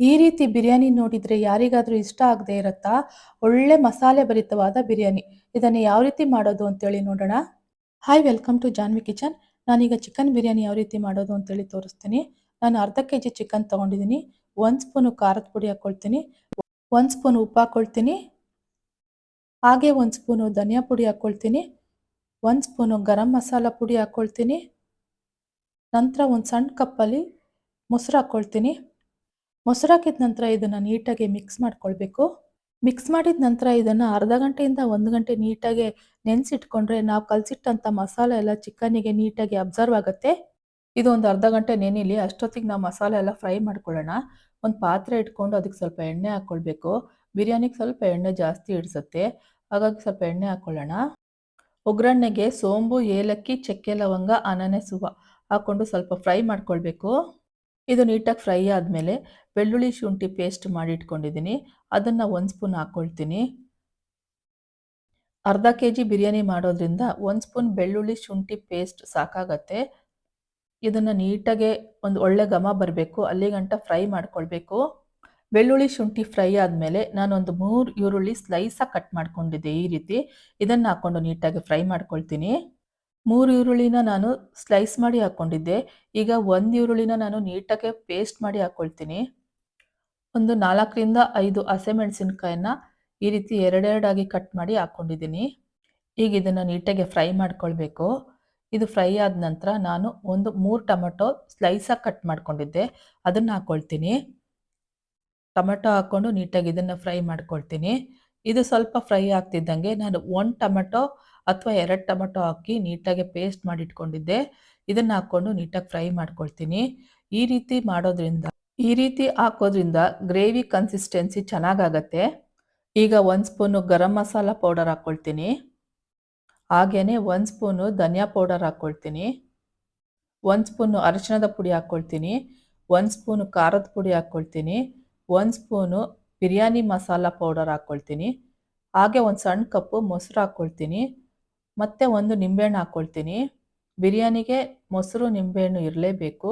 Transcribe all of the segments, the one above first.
ಈ ರೀತಿ ಬಿರಿಯಾನಿ ನೋಡಿದರೆ ಯಾರಿಗಾದರೂ ಇಷ್ಟ ಆಗದೆ ಇರುತ್ತಾ? ಒಳ್ಳೆ ಮಸಾಲೆ ಭರಿತವಾದ ಬಿರಿಯಾನಿ. ಇದನ್ನು ಯಾವ ರೀತಿ ಮಾಡೋದು ಅಂತೇಳಿ ನೋಡೋಣ. Hi welcome to Janvi kitchen ನಾನೀಗ ಚಿಕನ್ ಬಿರಿಯಾನಿ ಯಾವ ರೀತಿ ಮಾಡೋದು ಅಂತೇಳಿ ತೋರಿಸ್ತೀನಿ. ನಾನು ಅರ್ಧ ಕೆ ಜಿ ಚಿಕನ್ ತೊಗೊಂಡಿದ್ದೀನಿ. ಒಂದು ಸ್ಪೂನು ಖಾರದ ಪುಡಿ ಹಾಕ್ಕೊಳ್ತೀನಿ ಒಂದು ಸ್ಪೂನ್ ಉಪ್ಪು ಹಾಕ್ಕೊಳ್ತೀನಿ ಹಾಗೆ ಒಂದು ಸ್ಪೂನು ಧನಿಯಾ ಪುಡಿ ಹಾಕ್ಕೊಳ್ತೀನಿ ಒಂದು ಸ್ಪೂನು ಗರಂ ಮಸಾಲ ಪುಡಿ ಹಾಕ್ಕೊಳ್ತೀನಿ ನಂತರ ಒಂದು ಸಣ್ಣ ಕಪ್ಪಲ್ಲಿ ಮೊಸರು ಹಾಕ್ಕೊಳ್ತೀನಿ ಮೊಸರು ಹಾಕಿದ ನಂತರ ಇದನ್ನು ನೀಟಾಗಿ ಮಿಕ್ಸ್ ಮಾಡ್ಕೊಳ್ಬೇಕು. ಮಿಕ್ಸ್ ಮಾಡಿದ ನಂತರ ಇದನ್ನು ಅರ್ಧ ಗಂಟೆಯಿಂದ ಒಂದು ಗಂಟೆ ನೀಟಾಗಿ ನೆನೆಸಿಟ್ಕೊಂಡ್ರೆ ನಾವು ಕಲಸಿಟ್ಟಂಥ ಮಸಾಲೆ ಎಲ್ಲ ಚಿಕನ್ನಿಗೆ ನೀಟಾಗಿ ಅಬ್ಸರ್ವ್ ಆಗುತ್ತೆ. ಇದು ಒಂದು ಅರ್ಧ ಗಂಟೆ ನೆನೆಯಲಿ ಅಷ್ಟೊತ್ತಿಗೆ ನಾವು ಮಸಾಲೆ ಎಲ್ಲ ಫ್ರೈ ಮಾಡ್ಕೊಳ್ಳೋಣ. ಒಂದು ಪಾತ್ರೆ ಇಟ್ಕೊಂಡು ಅದಕ್ಕೆ ಸ್ವಲ್ಪ ಎಣ್ಣೆ ಹಾಕ್ಕೊಳ್ಬೇಕು ಬಿರಿಯಾನಿಗೆ ಸ್ವಲ್ಪ ಎಣ್ಣೆ ಜಾಸ್ತಿ ಇಡಿಸುತ್ತೆ. ಹಾಗಾಗಿ ಸ್ವಲ್ಪ ಎಣ್ಣೆ ಹಾಕ್ಕೊಳ್ಳೋಣ ಒಗ್ಗರಣೆಗೆ ಸೋಂಬು, ಏಲಕ್ಕಿ, ಚಕ್ಕೆ, ಲವಂಗ ಅನನೆ ಹೂವು ಹಾಕ್ಕೊಂಡು ಸ್ವಲ್ಪ ಫ್ರೈ ಮಾಡ್ಕೊಳ್ಬೇಕು. ಇದು ನೀಟಾಗಿ ಫ್ರೈ ಆದಮೇಲೆ ಬೆಳ್ಳುಳ್ಳಿ ಶುಂಠಿ ಪೇಸ್ಟ್ ಮಾಡಿ ಇಟ್ಕೊಂಡಿದ್ದೀನಿ. ಅದನ್ನು ಒಂದು ಸ್ಪೂನ್ ಹಾಕ್ಕೊಳ್ತೀನಿ ಅರ್ಧ ಕೆ ಜಿ ಬಿರಿಯಾನಿ ಮಾಡೋದ್ರಿಂದ ಒಂದು ಸ್ಪೂನ್ ಬೆಳ್ಳುಳ್ಳಿ ಶುಂಠಿ ಪೇಸ್ಟ್ ಸಾಕಾಗತ್ತೆ. ಇದನ್ನು ನೀಟಾಗೆ ಒಂದು ಒಳ್ಳೆ ಘಮ ಬರಬೇಕು. ಅಲ್ಲಿಗಂಟ ಫ್ರೈ ಮಾಡ್ಕೊಳ್ಬೇಕು. ಬೆಳ್ಳುಳ್ಳಿ ಶುಂಠಿ ಫ್ರೈ ಆದಮೇಲೆ ನಾನೊಂದು ಮೂರು ಈರುಳ್ಳಿ ಸ್ಲೈಸಾಗಿ ಕಟ್ ಮಾಡ್ಕೊಂಡಿದ್ದೆ ಈ ರೀತಿ. ಇದನ್ನು ಹಾಕ್ಕೊಂಡು ನೀಟಾಗಿ ಫ್ರೈ ಮಾಡ್ಕೊಳ್ತೀನಿ. ಮೂರು ಈರುಳ್ಳಿನ ನಾನು ಸ್ಲೈಸ್ ಮಾಡಿ ಹಾಕ್ಕೊಂಡಿದ್ದೆ ಈಗ ಒಂದು ಈರುಳ್ಳಿನ ನಾನು ನೀಟಾಗೆ ಪೇಸ್ಟ್ ಮಾಡಿ ಹಾಕ್ಕೊಳ್ತೀನಿ ಒಂದು ನಾಲ್ಕರಿಂದ ಐದು ಹಸಿಮೆಣಸಿನ್ಕಾಯನ್ನ ಈ ರೀತಿ ಎರಡೆರಡಾಗಿ ಕಟ್ ಮಾಡಿ ಹಾಕ್ಕೊಂಡಿದ್ದೀನಿ ಈಗ ಇದನ್ನು ನೀಟಾಗಿ ಫ್ರೈ ಮಾಡ್ಕೊಳ್ಬೇಕು. ಇದು ಫ್ರೈ ಆದ ನಂತರ ನಾನು ಒಂದು ಮೂರು ಟೊಮೆಟೊ ಸ್ಲೈಸಾಗಿ ಕಟ್ ಮಾಡ್ಕೊಂಡಿದ್ದೆ. ಅದನ್ನು ಹಾಕ್ಕೊಳ್ತೀನಿ ಟೊಮೆಟೊ ಹಾಕ್ಕೊಂಡು ನೀಟಾಗಿ ಇದನ್ನು ಫ್ರೈ ಮಾಡ್ಕೊಳ್ತೀನಿ. ಇದು ಸ್ವಲ್ಪ ಫ್ರೈ ಆಗ್ತಿದ್ದಂಗೆ ನಾನು ಒಂದು ಟೊಮೆಟೊ ಅಥವಾ ಎರಡು ಟೊಮೆಟೊ ಹಾಕಿ ನೀಟಾಗಿ ಪೇಸ್ಟ್ ಮಾಡಿ ಇಟ್ಕೊಂಡಿದ್ದೆ ಇದನ್ನು ಹಾಕ್ಕೊಂಡು ನೀಟಾಗಿ ಫ್ರೈ ಮಾಡ್ಕೊಳ್ತೀನಿ. ಈ ರೀತಿ ಮಾಡೋದ್ರಿಂದ, ಈ ರೀತಿ ಹಾಕೋದ್ರಿಂದ ಗ್ರೇವಿ ಕನ್ಸಿಸ್ಟೆನ್ಸಿ ಚೆನ್ನಾಗಾಗತ್ತೆ. ಈಗ ಒಂದು ಸ್ಪೂನು ಗರಂ ಮಸಾಲ ಪೌಡರ್ ಹಾಕ್ಕೊಳ್ತೀನಿ ಹಾಗೆಯೇ ಒಂದು ಸ್ಪೂನು ಧನಿಯಾ ಪೌಡರ್ ಹಾಕ್ಕೊಳ್ತೀನಿ ಒಂದು ಸ್ಪೂನು ಅರಿಶಿಣದ ಪುಡಿ ಹಾಕ್ಕೊಳ್ತೀನಿ ಒಂದು ಸ್ಪೂನು ಖಾರದ ಪುಡಿ ಹಾಕ್ಕೊಳ್ತೀನಿ ಒಂದು ಸ್ಪೂನು ಬಿರಿಯಾನಿ ಮಸಾಲ ಪೌಡರ್ ಹಾಕ್ಕೊಳ್ತೀನಿ ಹಾಗೆ ಒಂದು ಸಣ್ಣ ಕಪ್ಪು ಮೊಸರು ಹಾಕ್ಕೊಳ್ತೀನಿ ಮತ್ತು ಒಂದು ನಿಂಬೆಹಣ್ಣು ಹಾಕ್ಕೊಳ್ತೀನಿ ಬಿರಿಯಾನಿಗೆ ಮೊಸರು ನಿಂಬೆಹಣ್ಣು ಇರಲೇಬೇಕು.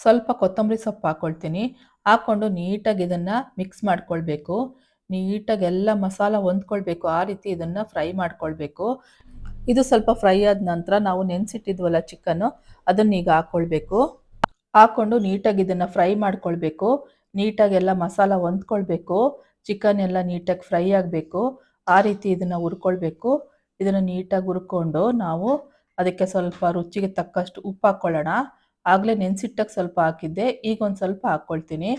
ಸ್ವಲ್ಪ ಕೊತ್ತಂಬರಿ ಸೊಪ್ಪು ಹಾಕ್ಕೊಳ್ತೀನಿ ಹಾಕ್ಕೊಂಡು ನೀಟಾಗಿ ಇದನ್ನು ಮಿಕ್ಸ್ ಮಾಡ್ಕೊಳ್ಬೇಕು. ನೀಟಾಗಿ ಎಲ್ಲ ಮಸಾಲ ಹೊಂದ್ಕೊಳ್ಬೇಕು. ಆ ರೀತಿ ಇದನ್ನು ಫ್ರೈ ಮಾಡ್ಕೊಳ್ಬೇಕು. ಇದು ಸ್ವಲ್ಪ ಫ್ರೈ ಆದ ನಂತರ ನಾವು ನೆನೆಸಿಟ್ಟಿದ್ವಲ್ಲ ಚಿಕನ್ನು, ಅದನ್ನ ಈಗ ಹಾಕ್ಕೊಳ್ಬೇಕು ಹಾಕ್ಕೊಂಡು ನೀಟಾಗಿ ಇದನ್ನು ಫ್ರೈ ಮಾಡ್ಕೊಳ್ಬೇಕು. ನೀಟಾಗಿ ಎಲ್ಲ ಮಸಾಲ ಹೊಂದ್ಕೊಳ್ಬೇಕು. ಚಿಕನ್ ಎಲ್ಲ ನೀಟಾಗಿ ಫ್ರೈ ಆಗಬೇಕು. ಆ ರೀತಿ ಇದನ್ನು ಹುರ್ಕೊಳ್ಬೇಕು. ಇದನ್ನು ನೀಟಾಗಿ ಹುರ್ಕೊಂಡು ನಾವು ಅದಕ್ಕೆ ಸ್ವಲ್ಪ ರುಚಿಗೆ ತಕ್ಕಷ್ಟು ಉಪ್ಪು ಹಾಕ್ಕೊಳ್ಳೋಣ ಆಗಲೇ ನೆನೆಸಿಟ್ಟಕ್ಕೆ ಸ್ವಲ್ಪ ಹಾಕಿದ್ದೆ, ಈಗ ಒಂದು ಸ್ವಲ್ಪ ಹಾಕ್ಕೊಳ್ತೀನಿ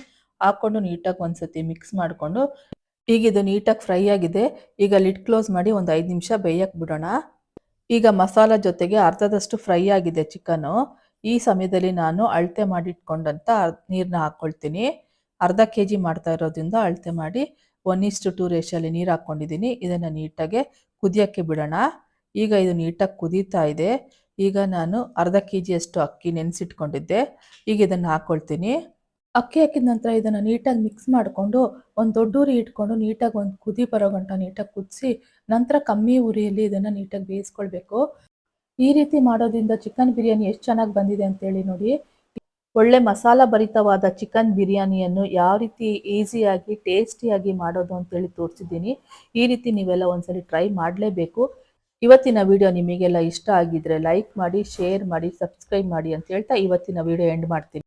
ಹಾಕ್ಕೊಂಡು ನೀಟಾಗಿ ಒಂದು ಸತಿ ಮಿಕ್ಸ್ ಮಾಡಿಕೊಂಡು, ಈಗ ಇದು ನೀಟಾಗಿ ಫ್ರೈ ಆಗಿದೆ. ಈಗ ಲಿಡ್ ಕ್ಲೋಸ್ ಮಾಡಿ ಒಂದು ಐದು ನಿಮಿಷ ಬೇಯಕ್ಕೆ ಬಿಡೋಣ. ಈಗ ಮಸಾಲ ಜೊತೆಗೆ ಅರ್ಧದಷ್ಟು ಫ್ರೈ ಆಗಿದೆ ಚಿಕನು ಈ ಸಮಯದಲ್ಲಿ ನಾನು ಅಳತೆ ಮಾಡಿಟ್ಕೊಂಡಂಥ ನೀರನ್ನ ಹಾಕ್ಕೊಳ್ತೀನಿ ಅರ್ಧ ಕೆ ಜಿ ಮಾಡ್ತಾ ಇರೋದ್ರಿಂದ ಅಳತೆ ಮಾಡಿ ಒನ್ ಇಸ್ಟು ಟೂ ರೇಷಲ್ಲಿ ನೀರು ಹಾಕ್ಕೊಂಡಿದ್ದೀನಿ ಇದನ್ನು ನೀಟಾಗೆ ಕುದಿಯೋಕ್ಕೆ ಬಿಡೋಣ. ಈಗ ಇದು ನೀಟಾಗಿ ಕುದೀತಾ ಇದೆ. ಈಗ ನಾನು ಅರ್ಧ ಕೆ ಜಿಯಷ್ಟು ಅಕ್ಕಿ ನೆನೆಸಿಟ್ಕೊಂಡಿದ್ದೆ. ಈಗ ಇದನ್ನು ಹಾಕ್ಕೊಳ್ತೀನಿ ಅಕ್ಕಿ ಹಾಕಿದ ನಂತರ ಇದನ್ನು ನೀಟಾಗಿ ಮಿಕ್ಸ್ ಮಾಡಿಕೊಂಡು ಒಂದು ದೊಡ್ಡ ಉರಿ ಇಟ್ಕೊಂಡು ನೀಟಾಗಿ ಒಂದು ಕುದಿ ಬರೋ ಗಂಟ ನೀಟಾಗಿ ಕುದಿಸಿ ನಂತರ ಕಮ್ಮಿ ಉರಿಯಲ್ಲಿ ಇದನ್ನು ನೀಟಾಗಿ ಬೇಯಿಸ್ಕೊಳ್ಬೇಕು. ಈ ರೀತಿ ಮಾಡೋದ್ರಿಂದ ಚಿಕನ್ ಬಿರಿಯಾನಿ ಎಷ್ಟು ಚೆನ್ನಾಗಿ ಬಂದಿದೆ ಅಂತೇಳಿ ನೋಡಿ. ಒಳ್ಳೆ ಮಸಾಲ ಭರಿತವಾದ ಚಿಕನ್ ಬಿರಿಯಾನಿಯನ್ನು ಯಾವ ರೀತಿ ಈಸಿಯಾಗಿ ಟೇಸ್ಟಿಯಾಗಿ ಮಾಡೋದು ಅಂತೇಳಿ ತೋರಿಸಿದ್ದೀನಿ. ಈ ರೀತಿ ನೀವೆಲ್ಲ ಒಂದ್ಸಲಿ ಟ್ರೈ ಮಾಡಲೇಬೇಕು. ಇವತ್ತಿನ ವಿಡಿಯೋ ನಿಮಗೆಲ್ಲ ಇಷ್ಟ ಆಗಿದ್ರೆ ಲೈಕ್ ಮಾಡಿ ಶೇರ್ ಮಾಡಿ ಸಬ್ಸ್ಕ್ರೈಬ್ ಮಾಡಿ ಅಂತ ಹೇಳ್ತಾ ಇವತ್ತಿನ ವಿಡಿಯೋ ಎಂಡ್ ಮಾಡ್ತೀನಿ.